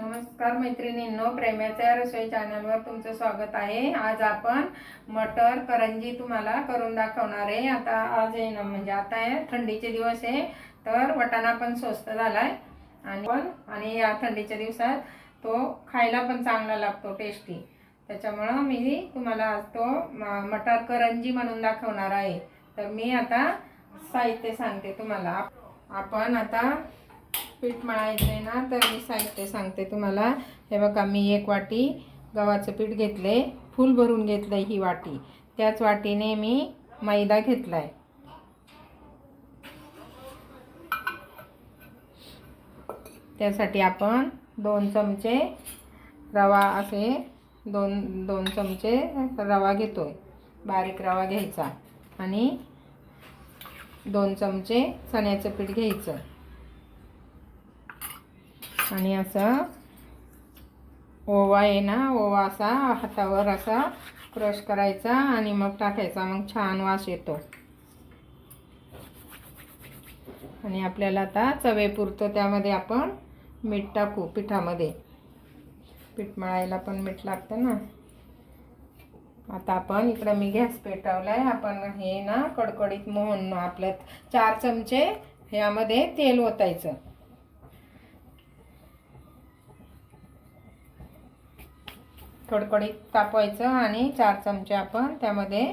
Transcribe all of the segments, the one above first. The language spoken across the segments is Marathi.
नमस्कार मैत्रिणींनो प्रेमाच्या रसोई चॅनलवर तुमचं स्वागत आहे. आज आपण मटर करंजी तुम्हाला करून दाखवणार आहे. आता आज आहे ना म्हणजे आता आहे थंडीचे दिवस आहे तर वटाणा पण स्वस्त झालाय. आणि पण आणि या थंडीच्या दिवसात तो खायला पण चांगला लागतो टेस्टी त्याच्यामुळं मी तुम्हाला आज तो मटर करंजी म्हणून दाखवणार आहे. तर मी आता साहित्य सांगते तुम्हाला. आपण आता पीठ मळायचं आहे ना तर मी साहित्य सांगते तुम्हाला. हे बघा मी एक वाटी गव्हाचं पीठ घेतले फुल भरून घेतलं आहे ही वाटी. त्याच वाटीने मी मैदा घेतला आहे त्यासाठी आपण दोन चमचे रवा असे दोन दोन चमचे रवा घेतोय. बारीक रवा घ्यायचा आणि दोन चमचे चण्याचं पीठ घ्यायचं. आणि असं ओवा आहे ना ओवा असा हातावर असा क्रश करायचा आणि मग टाकायचा. मग छान वास येतो. आणि आपल्याला आता चवेपुरतं त्यामध्ये आपण मीठ टाकू पिठामध्ये. पीठ मळायला पण मीठ लागतं ना. आता आपण इकडं मी गॅस आहे आपण हे ना कडकडीत मोहन आपलं चार चमचे ह्यामध्ये तेल ओतायचं. कडकडीत तापवायचं आणि चार चमचे आपण त्यामध्ये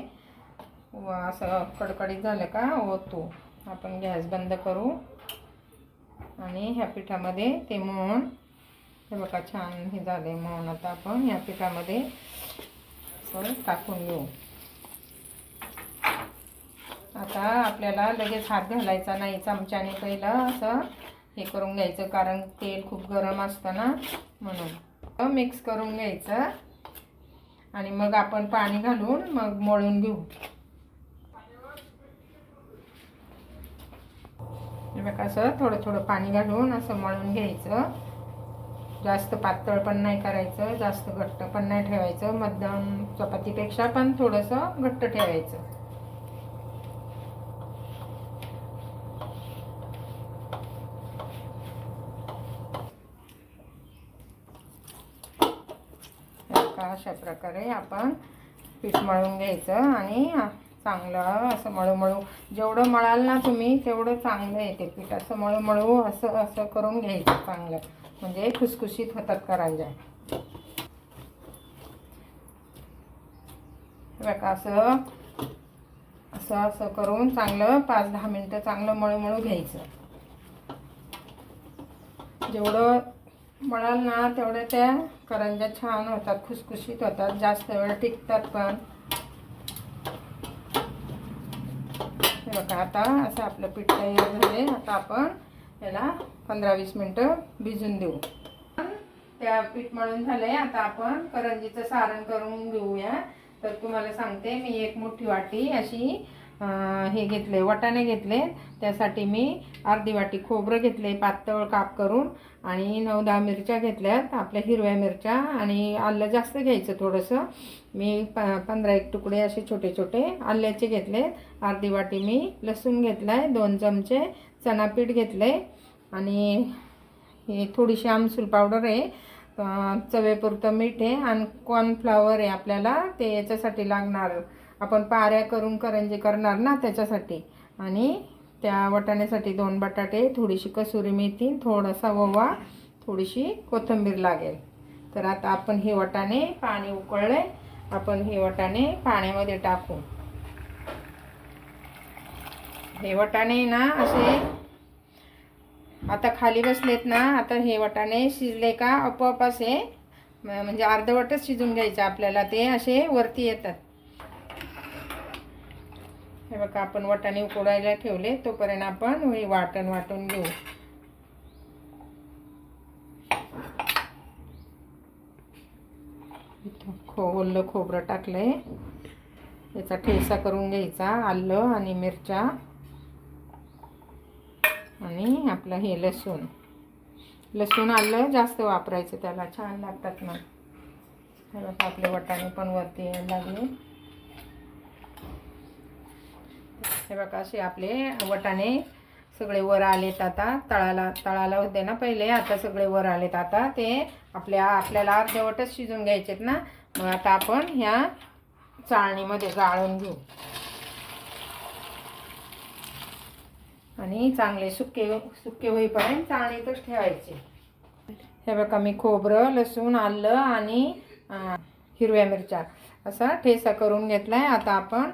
व असं कडकडीत झालं का ओतू. आपण गॅस बंद करू. आणि ह्या पिठामध्ये ते मोहन हे बघा छान हे झाले मोहन. आता आपण ह्या पिठामध्ये असं टाकून घेऊ. आता आपल्याला लगेच हात घालायचा नाही चमच्याने पहिलं असं हे करून घ्यायचं कारण तेल खूप गरम असतं ना म्हणून. मिक्स करून घ्यायचं. आणि मग आपण पाणी घालून मग मळून घेऊ. असं थोडं थोडं पाणी घालून असं मळून घ्यायचं. जास्त पातळ पण नाही करायचं जास्त घट्ट पण नाही ठेवायचं. मध्यम चपातीपेक्षा पण थोडंसं घट्ट ठेवायचं. का अशा प्रकारे आपण पीठ मळून घ्यायचं आणि चांगलं असं मळू मळू जेवढं मळाल ना तुम्ही तेवढं चांगलं येते पीठ. असं मळू मळू असं असं करून घ्यायचं चांगलं. म्हणजे खुसखुशीत होतात करांज्या. बघा असं असं असं करून चांगलं पाच दहा मिनटं चांगलं मळू मळू घ्यायचं. जेवढं मळाल ना तेवढ्या त्या करंज्या छान होतात खुसखुशीत होतात जास्त वेळ टिकतात पण. हे बघा आता असं आपलं पीठ तयार झाले आता आपण याला पंधरा वीस मिनटं भिजून देऊ. त्या पीठ मळून झालंय. आता आपण करंजीचं सारण करून घेऊया. तर तुम्हाला सांगते मी एक मोठी वाटी अशी हे घेतले वाटाणे घेतले. त्यासाठी मी अर्धी वाटी खोबरं घेतले पातळ काप करून. आणि नऊ दहा मिरच्या घेतल्यात आपल्या हिरव्या मिरच्या. आणि आलं जास्त घ्यायचं थोडंसं. मी प पंधरा एक तुकडे असे छोटे छोटे आल्याचे घेतले. अर्धी वाटी मी लसूण घेतलाय दोन चमचे चणापीठ घेतले. आणि हे थोडीशी आमसूल पावडर आहे. चवेपुरतं मीठ आहे आणि कॉर्नफ्लावर आहे आपल्याला. ते याच्यासाठी लागणार. आपण पाऱ्या करून करंजी करणार ना त्याच्यासाठी. आणि त्या वटाण्यासाठी दोन बटाटे थोडीशी कसुरी मेथी थोडासा ओवा थोडीशी कोथिंबीर लागेल. तर आता आपण हे वटाणे पाणी उकळले आपण हे वटाणे पाण्यामध्ये टाकू. हे वटाणे ना असे आता खाली बसलेत ना आता हे वटाणे शिजले का आपोआप असे म्हणजे अर्धवटच शिजून घ्यायचे आपल्याला. ते असे वरती येतात. हे बघा आपण वाटाणे उकडायला ठेवले तोपर्यंत आपण हे वाटण वाटून घेऊ. खो ओलं खोबरं टाकलंय. याचा ठेसा करून घ्यायचा आलं आणि मिरच्या आणि आपलं हे लसूण. लसूण आलं जास्त वापरायचं त्याला छान लागतात ना. हे बघा आपले वाटाणे पण वरती यायला लागले. हे बघा असे आपले वटाणे सगळे वर आलेत आता. तळाला तळाला होते ना पहिले आता सगळे वर आलेत आता. ते आपल्या आपल्याला अर्धवटच शिजून घ्यायचेत ना. मग आता आपण ह्या चाळणीमध्ये गाळून घेऊ. आणि चांगले सुके सुके होईपर्यंत चाळणीतच ठेवायचे. हे बघा मी खोबरं लसूण आलं आणि हिरव्या मिरच्या असा ठेसा करून घेतलाय. आता आपण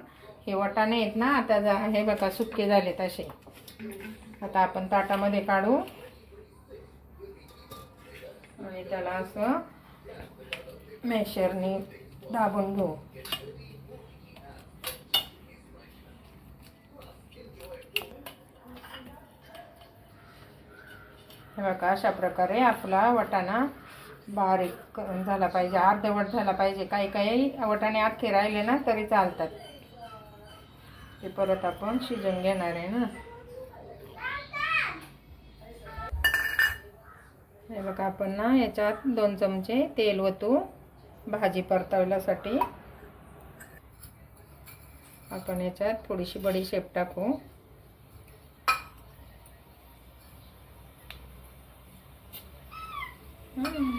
हे वाटाणे आहेत ना आता जा हे बघा सुके झालेत असे. आता आपण ताटामध्ये काढू. आणि त्याला असं मेशरने दाबून घेऊ. हे बघा अशा प्रकारे आपला वाटाणा बारीक झाला पाहिजे. अर्धवट झाला पाहिजे. काही काही वाटाणे अख्खे राहिले ना तरी चालतात. ते परत आपण शिजून घेणार आहे ना. हे बघा आपण ना याच्यात दोन चमचे तेल ओतू भाजी परतवल्यासाठी. आपण याच्यात थोडीशी बडीशेप टाकू. हम्म.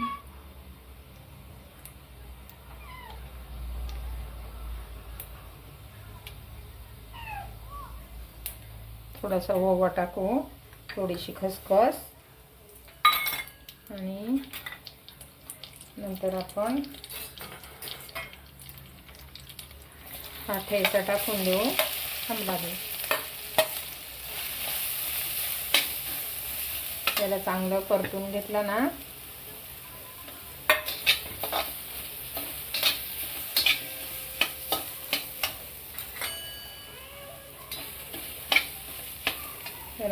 थोडासा ओवा टाकू थोडीशी खसखस. आणि नंतर आपण हा ठेचा टाकून देऊ थांबला देऊ त्याला चांगलं परतून घेतलं ना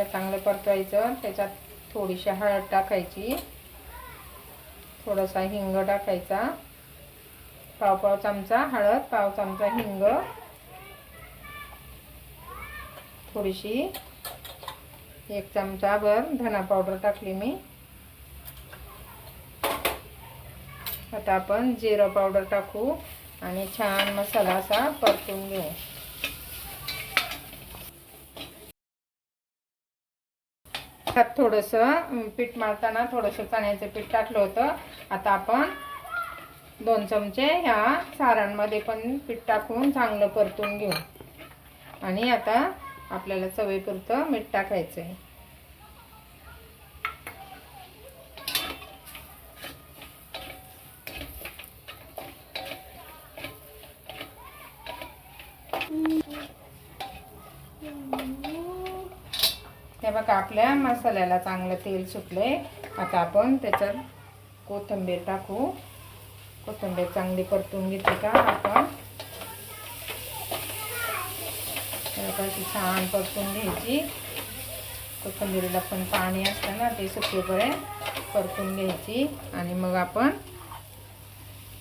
त्याला चांगलं परतवायचं. त्याच्यात थोडीशी हळद टाकायची. थोडासा हिंग टाकायचा. पाव पाव चमचा हळद पाव चमचा हिंग. थोडीशी एक चमचा भर धना पावडर टाकली मी. आता आपण जिरं पावडर टाकू आणि छान मसाला असा परतून घेऊ. त्यात थोडंसं पीठ मारताना थोडंसं चण्याचं पीठ टाकलं होतं. आता आपण दोन चमचे ह्या सारांमध्ये पण पीठ टाकून चांगलं परतून घेऊ. आणि आता आपल्याला चवीपुरतं मीठ टाकायचं आहे हे बघा आपल्या मसाल्याला चांगलं तेल सुटलंय. आता आपण त्याच्यात कोथिंबीर टाकू. कोथिंबीर चांगली परतून घेतली का आपण? अशी छान परतून घ्यायची. कोथिंबीरीला पण पाणी असतं ना ते सुकेपर्यंत परतून घ्यायची. आणि मग आपण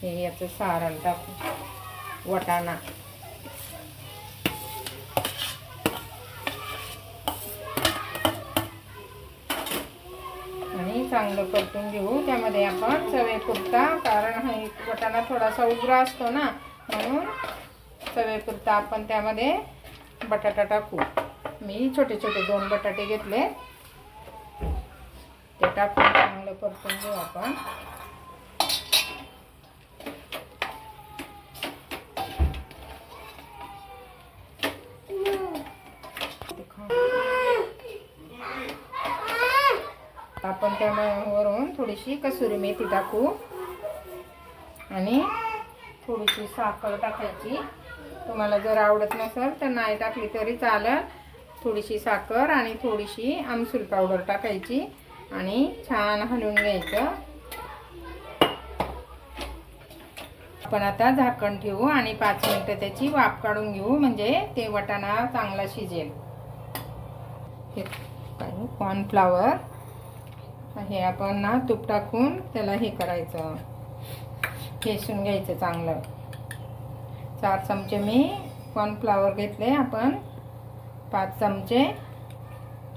हे याचं सारण टाकू. वटाणा आणि चांगलं परतून घेऊ. त्यामध्ये आपण चवेपुरता कारण हा एक वटाणा थोडासा उग्र असतो ना म्हणून चवेपुरता आपण त्यामध्ये बटाटा टाकू. मी छोटे छोटे दोन बटाटे घेतले. ते टाकून चांगलं परतून घेऊ आपण. आपण त्यावरून थोडीशी कसुरी मेथी टाकू. आणि थोडीशी साखर टाकायची. तुम्हाला जर आवडत नसेल तर नाही टाकली तरी चालेल. थोडीशी साखर आणि थोडीशी आमसूल पावडर टाकायची आणि छान हलवून घ्यायचं. आपण आता झाकण ठेवू आणि पाच मिनटं त्याची वाफ काढून घेऊ म्हणजे ते वटाणा चांगला शिजेल. हे कॉर्नफ्लावर हे आपण ना तूप टाकून त्याला हे करायचं. फेसून घ्यायचं चांगलं. चार चमचे मी कॉर्नफ्लावर घेतले. आपण पाच चमचे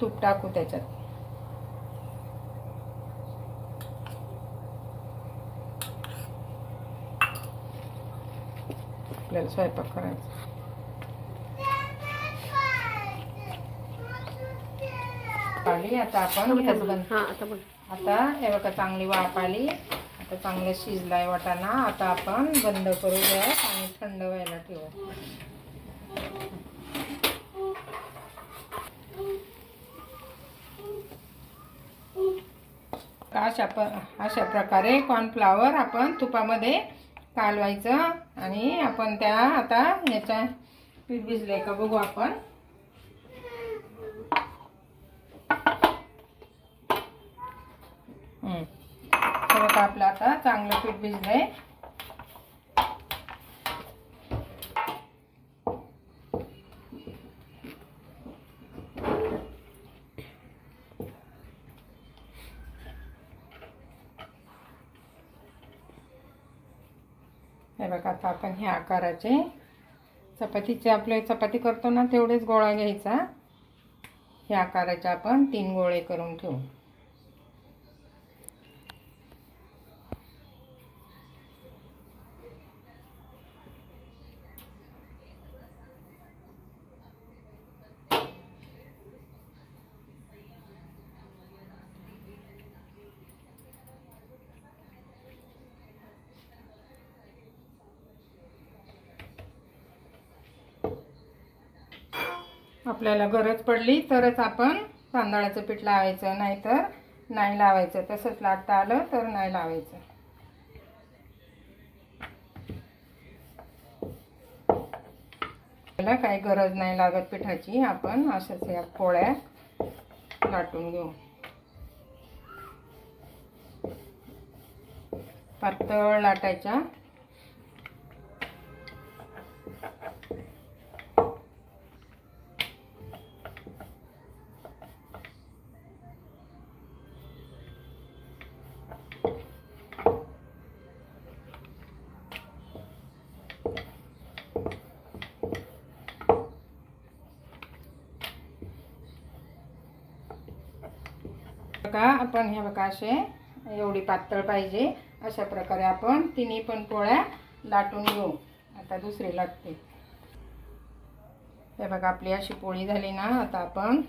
तूप टाकू त्याच्यात. आपल्याला स्वयंपाक करायचा. आली आता आपण हां आता हे बघा चांगली वाफ आली. आता चांगलं शिजलाय वाटाणा. आता आपण बंद करू गॅस आणि थंड व्हायला ठेवू. अशा प अशा प्रकारे कॉर्नफ्लावर आपण तुपामध्ये कालवायचं आणि आपण त्या आता ह्याच्या पीठ भिजलंय का बघू आपण. हे आपलं आता चांगलं पीठ भिजलंय. हे बघा आता आपण ह्या आकाराचे चपातीचे आपले चपाती करतो ना तेवढेच गोळा घ्यायचा. ह्या आकाराचे आपण तीन गोळे करून ठेवू. आपल्याला गरज पडली तरच आपण तांदळाचं पीठ लावायचं नाहीतर नाही लावायचं. तसंच लाटता आलं तर नाही लावायचं. आपल्याला काही गरज नाही लागत पिठाची आपण अशाच या पोळ्या लाटून घेऊ. पातळ लाटायच्या. आता आपण हे बघा असे एवढी पातळ पाहिजे. अशा प्रकारे आपण तिन्ही पण पोळ्या लाटून घेऊ. आता दुसरी लागते हे बघा आपली अशी पोळी झाली ना आता आपण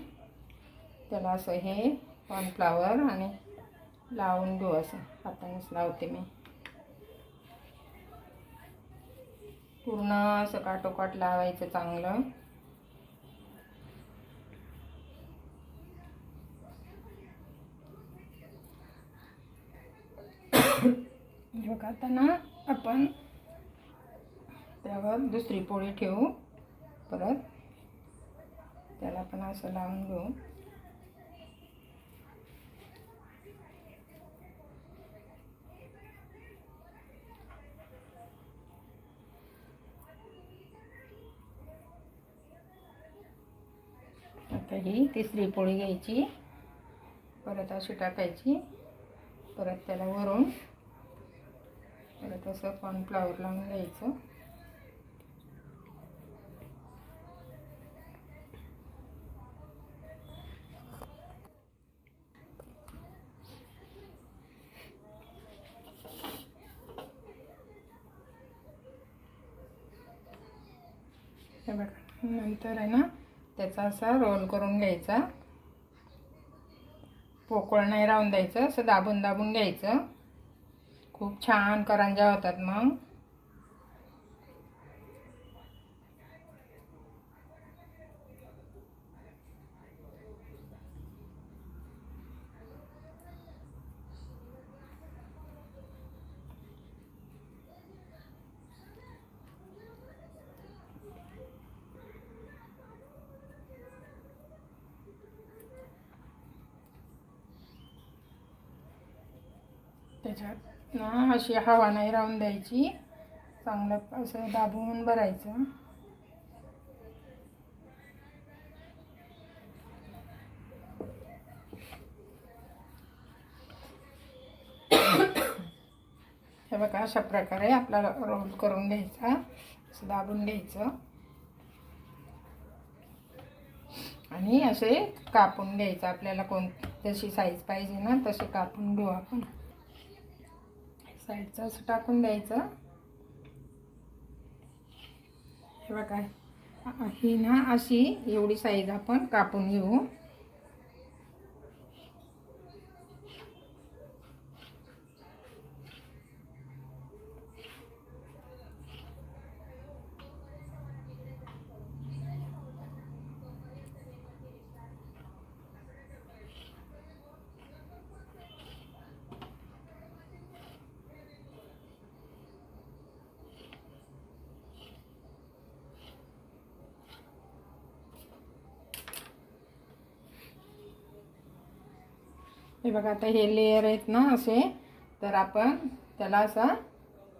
त्याला असं हे कॉर्नफ्लावर आणि लावून घेऊ असं. हातानेच लावते मी. पूर्ण असं काटोकाट लावायचं चांगलं. हे आपण त्यावर दुसरी पोळी ठेवू. परत त्याला पण असं लावून घेऊ. आता ही तिसरी पोळी घ्यायची. परत अशी टाकायची. परत त्याला वरून परत असं कॉर्नफ्लावर लावून घ्यायचं. हे बघा नंतर आहे ना त्याचा असा रोल करून घ्यायचा. पोकळ नाही राहून द्यायचं असं दाबून दाबून घ्यायचं. खूप छान करंजा होतात मग. त्याच्यात ना अशी हवा नाही राहून द्यायची. चांगलं असं दाबून भरायचं. हे बघा अशा प्रकारे आपल्याला रोल करून घ्यायचा. असं दाबून घ्यायचं. आणि असे कापून घ्यायचं. आपल्याला कोण जशी साईज पाहिजे ना तसे कापून घेऊ आपण. साईडचं असं टाकून द्यायचं. हे बघा ही ना अशी एवढी साईज आपण कापून घेऊ. हे बघा आता हे लेअर आहेत ना असे तर आपण त्याला असं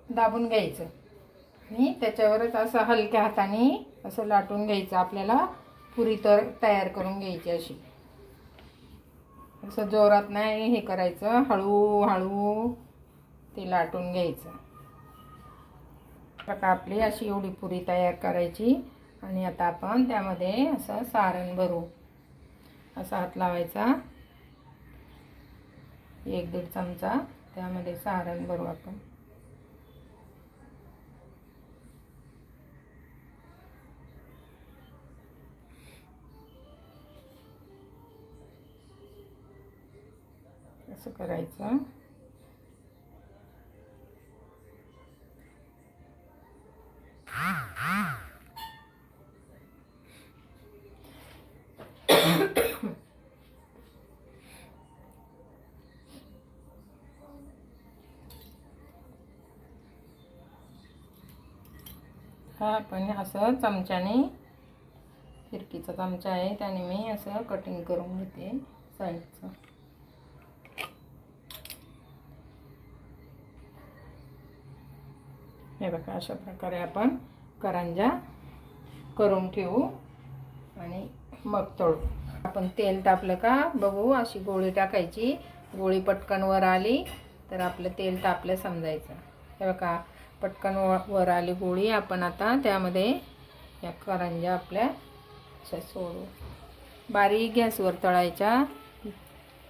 दाबून घ्यायचं. आणि त्याच्यावरच असं हलक्या हाताने असं लाटून घ्यायचं. आपल्याला पुरी तर तयार करून घ्यायची अशी. असं जोरात नाही हे करायचं. हळू हळू ते लाटून घ्यायचं. बघा आपली अशी एवढी पुरी तयार करायची. आणि आता आपण त्यामध्ये असं सारण भरू. असा हात लावायचा. एक दीड चमचा त्यामध्ये सारण भरू आपण. असं करायचं. हा आपण असं चमच्याने फिरकीचा चमचा आहे त्याने मी असं कटिंग करून घेते साईडचं हे बघा अशा प्रकारे आपण करंजा करून ठेवू आणि मग तळू. आपण तेल तापलं का बघू अशी गोळी टाकायची. गोळी पटकन वर आली तर आपलं तेल तापलं समजायचं. हे बघा पटकन व वर आली गोळी आपण आता त्यामध्ये या करंजा आपल्या सोडू. बारीक गॅसवर तळायच्या.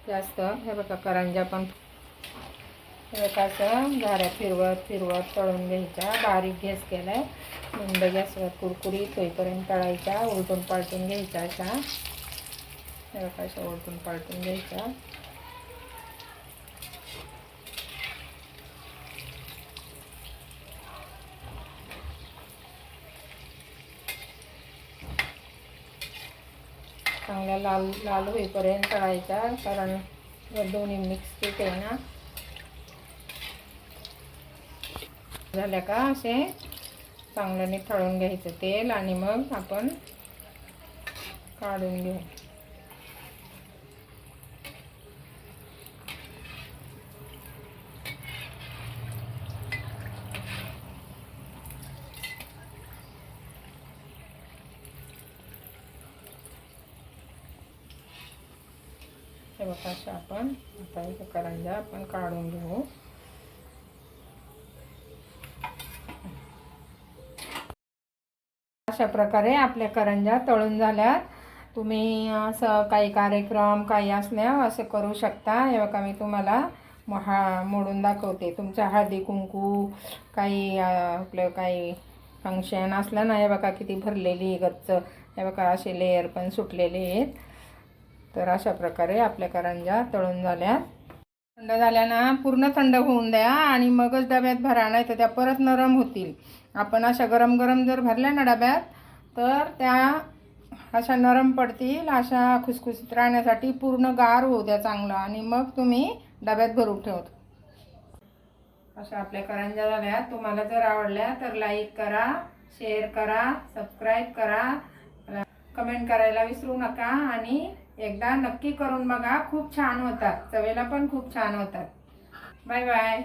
जास्त हे बघा करंजा पण हे बघा असं घाऱ्या फिरवत फिरवत तळून घ्यायच्या. बारीक गॅस केलाय. मंद गॅसवर कुरकुरीत होईपर्यंत तळायच्या. उलटून पालटून घ्यायच्या अशा. हे बघा अशा उलटून पालटून घ्यायच्या. चांगल्या लाल लाल होईपर्यंत तळायचा कारण दोन्ही मिक्स पीठ आहे ना झाल्या का असे? चांगल्याने तळून घ्यायचं तेल आणि मग आपण काढून घेऊ. हे बघा असं आपण आता एक करंजा आपण काढून घेऊ. अशा प्रकारे आपल्या करंजा तळून झाल्यात. तुम्ही असं काही कार्यक्रम काही असल्या असं करू शकता. हे बघा मी तुम्हाला हा मोडून दाखवते. तुमच्या हळदी कुंकू काही आपलं काही फंक्शन असलं ना हे बघा किती भरलेली गच्च. हे बघा असे लेयर पण सुटलेले आहेत. तर अशा प्रकारे आपल्या करंजा तळून झाल्या. थंड झाल्या ना पूर्ण थंड होऊन द्या आणि मगच डब्यात भरा नाही तर त्या परत नरम होतील. आपण अशा गरम गरम जर भरल्या ना डब्यात तर त्या अशा नरम पडतील अशा खुसखुशीत राहण्यासाठी पूर्ण गार होऊ द्या चांगलं आणि मग तुम्ही डब्यात भरून ठेवतो. अशा आपल्या करंजा झाल्या. तुम्हाला जर आवडल्या तर लाईक करा शेअर करा सबस्क्राईब करा. कमेंट करायला विसरू नका आणि एकदा नक्की करून बघा. खूप छान होतात. चवेला पण खूप छान होतात. Bye bye.